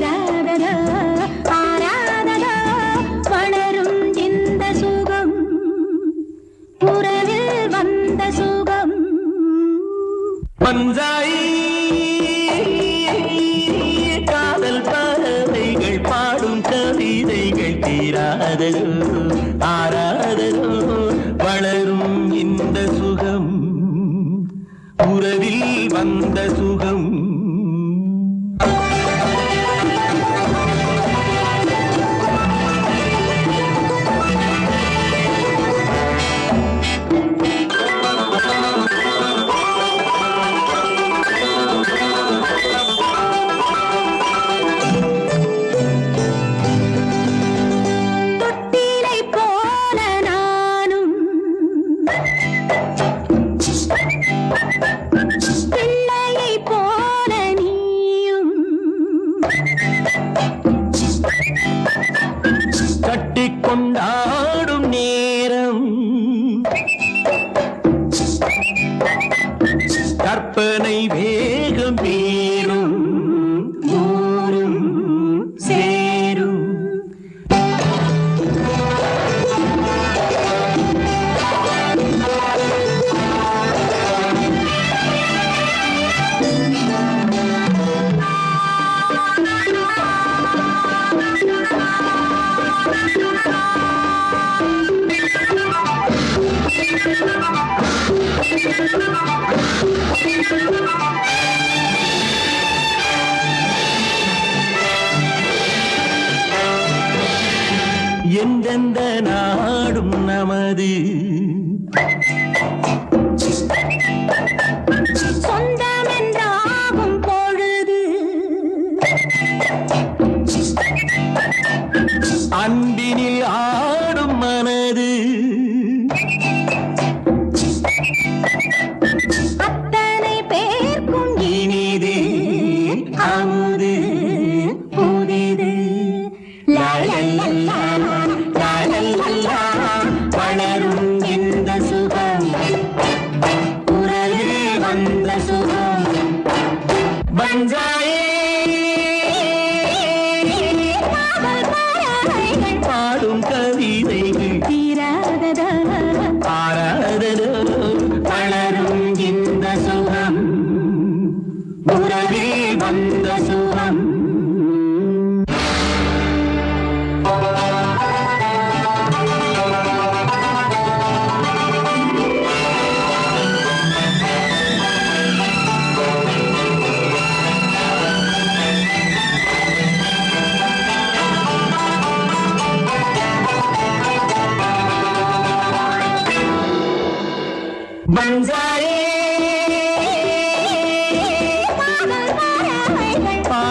தீராததா ஆராததா வளரும் இந்த சுகம் உறவில் வந்த சுகம். பஞ்சாயி காதல் பறவைகள் பாடும் கவிதைகள் தீராததோ ஆராததோ வளரும் இந்த சுகம் உறவில் வந்த சுகம். கொண்டா எந்தெந்த நாடும் நமது? சொந்தம் என்றாகும் பொழுது. அன்பினில் ஆடும் வந்த சுகம் ปา